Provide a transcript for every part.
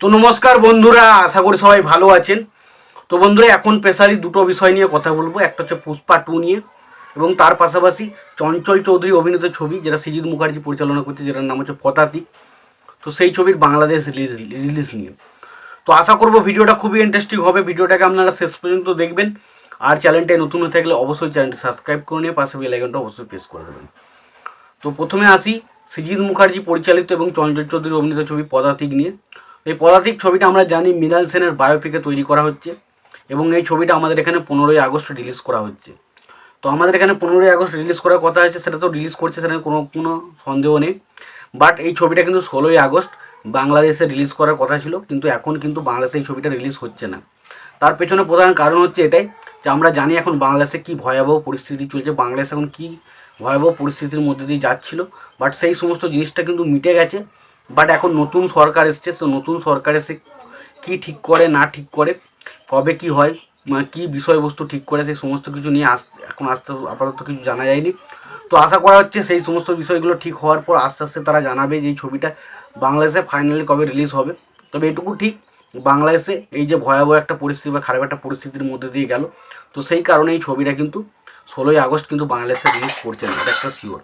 তো নমস্কার বন্ধুরা, আশা করি সবাই ভালো আছেন। তো বন্ধুরা, এখন স্পেশালি দুটো বিষয় নিয়ে কথা বলব। একটা হচ্ছে পুষ্পা টু নিয়ে, এবং তার পাশাপাশি চঞ্চল চৌধুরী অভিনীত ছবি, যেটা সৃজিত মুখার্জি পরিচালনা করছে, যেটার নাম হচ্ছে পতাতি তো সেই ছবির বাংলাদেশ রিলিজ রিলিজ নিয়ে। তো আশা করব ভিডিওটা খুবই ইন্টারেস্টিং হবে। ভিডিওটাকে আপনারা শেষ পর্যন্ত দেখবেন। আর চ্যানেলটায় নতুন হয়ে থাকলে অবশ্যই চ্যানেলটি সাবস্ক্রাইব করে নিয়ে পাশে বেল অবশ্যই প্রেস করে দেবেন। তো প্রথমে আসি সৃজিত মুখার্জি পরিচালিত এবং চঞ্চল চৌধুরী অভিনীত ছবি পদাতিক নিয়ে। এই পদাতিক ছবিটা আমরা জানি মৃণাল সেনের বায়োপিকে তৈরি করা হচ্ছে এবং এই ছবিটা আমাদের এখানে পনেরোই আগস্ট রিলিজ করা হচ্ছে। তো আমাদের এখানে পনেরোই আগস্ট রিলিজ করার কথা হয়েছে সেটা তো রিলিজ করছে সেটা কোনো কোনো সন্দেহ নেই। বাট এই ছবিটা কিন্তু ষোলোই আগস্ট বাংলাদেশে রিলিজ করার কথা ছিল, কিন্তু এখন কিন্তু বাংলাদেশে এই ছবিটা রিলিজ হচ্ছে না। তার পেছনে প্রধান কারণ হচ্ছে এটাই যে আমরা জানি এখন বাংলাদেশে কী ভয়াবহ পরিস্থিতি চলছে, বাংলাদেশ এখন কী ভয়াবহ পরিস্থিতির মধ্যে দিয়ে যাচ্ছিল। বাট সেই সমস্ত জিনিসটা কিন্তু মিটে গেছে। বাট এখন নতুন সরকার এসছে তো নতুন সরকার এসে কী ঠিক করে, না ঠিক করে, কবে কি হয় মানে কী বিষয়বস্তু ঠিক করে, সেই সমস্ত কিছু নিয়ে আস, এখন আস্তে আপাতত কিছু জানা যায়নি। তো আশা করা হচ্ছে সেই সমস্ত বিষয়গুলো ঠিক হওয়ার পর আস্তে আস্তে তারা জানাবে যে এই ছবিটা বাংলাদেশে ফাইনালি কবে রিলিজ হবে। তবে এটুকু ঠিক, বাংলাদেশে এই যে ভয়াবহ একটা পরিস্থিতি বা খারাপ একটা পরিস্থিতির মধ্যে দিয়ে গেল, তো সেই কারণে এই ছবিটা কিন্তু ষোলোই আগস্ট কিন্তু বাংলাদেশে রিলিজ করছে না, এটা একটা শিওর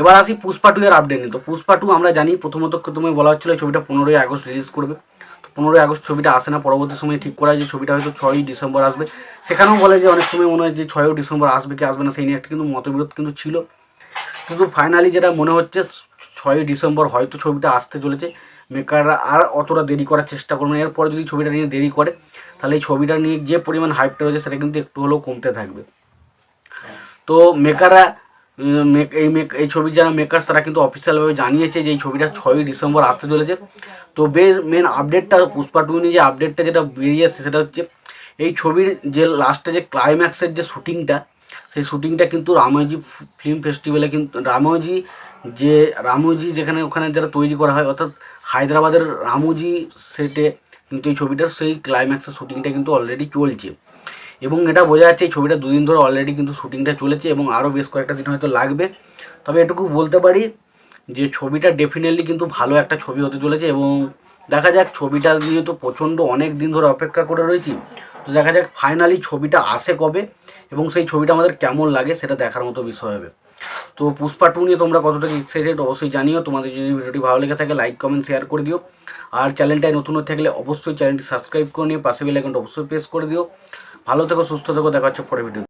এবার আসি পুষ্পা টু এর আপডেট নিয়ে। তো পুষ্পা টু আমরা জানি, প্রথমত প্রথমে বলা হচ্ছিল ছবিটা পনেরোই আগস্ট রিলিজ করবে। তো পনেরোই আগস্ট ছবিটা আসে না, পরবর্তী সময় ঠিক করা যে ছবিটা হয়তো ছয়ই ডিসেম্বর আসবে। সেখানেও বলে যে অনেক সময় মনে হয় যে ছয়ই ডিসেম্বর আসবে কি আসবে না, সেই নিয়ে একটা কিন্তু মতবিরোধ কিন্তু ছিল। কিন্তু ফাইনালি যেটা মনে হচ্ছে, ছয়ই ডিসেম্বর হয়তো ছবিটা আসতে চলেছে। মেকাররা আর অতটা দেরি করার চেষ্টা করবে না। এরপর যদি ছবিটা নিয়ে দেরি করে, তাহলে এই ছবিটা নিয়ে যে পরিমাণ হাইপটা রয়েছে, সেটা কিন্তু একটু হলেও কমতে থাকবে। তো মেকাররা এই মেক এই ছবির যারা মেকার্স তারা কিন্তু অফিসিয়ালভাবে জানিয়েছে যে এই ছবিটা ছয়ই ডিসেম্বর আসতে চলেছে। তো বেশ মেন আপডেটটা পুষ্পা টু নিয়ে যে আপডেটটা যেটা বেরিয়ে আসছে সেটা হচ্ছে, এই ছবির যে লাস্টে যে ক্লাইম্যাক্সের যে শুটিংটা সেই শুটিংটা কিন্তু রামোজি ফিল্ম ফেস্টিভ্যালে কিন্তু, রামোজি যে, রামোজি যেখানে ওখানে যারা তৈরি করা হয়, অর্থাৎ হায়দ্রাবাদের রামোজি সেটে কিন্তু এই ছবিটার সেই ক্লাইম্যাক্সের শুটিংটা কিন্তু অলরেডি চলছে। এবং এটা বোঝা যাচ্ছে এই ছবিটা দুদিন ধরে অলরেডি কিন্তু শুটিংটা চলেছে এবং আরও বেশ কয়েকটা দিন হয়তো লাগবে। তবে এটুকু বলতে পারি যে ছবিটা ডেফিনেটলি কিন্তু ভালো একটা ছবি হতে চলেছে এবং দেখা যাক ছবিটা নিয়ে তো প্রচণ্ড অনেক দিন ধরে অপেক্ষা করে রয়েছি, তো দেখা যাক ফাইনালি ছবিটা আসে কবে এবং সেই ছবিটা আমাদের কেমন লাগে সেটা দেখার মতো বিষয় হবে। তো পুষ্পা টু নিয়ে তোমরা কতটা এক্সাইটেড অবশ্যই জানিও। তোমাদের যদি ভিডিওটি ভালো লেগে থাকে লাইক কমেন্ট শেয়ার করে দিও। আর চ্যানেলটায় নতুন হয়ে থাকলে অবশ্যই চ্যানেলটি সাবস্ক্রাইব করে নিও। পাশে বেল আইকনটা অবশ্যই প্রেস করে দিও। ভালো থেকো সুস্থ থেকো দেখা হচ্ছে পরে ভিডিও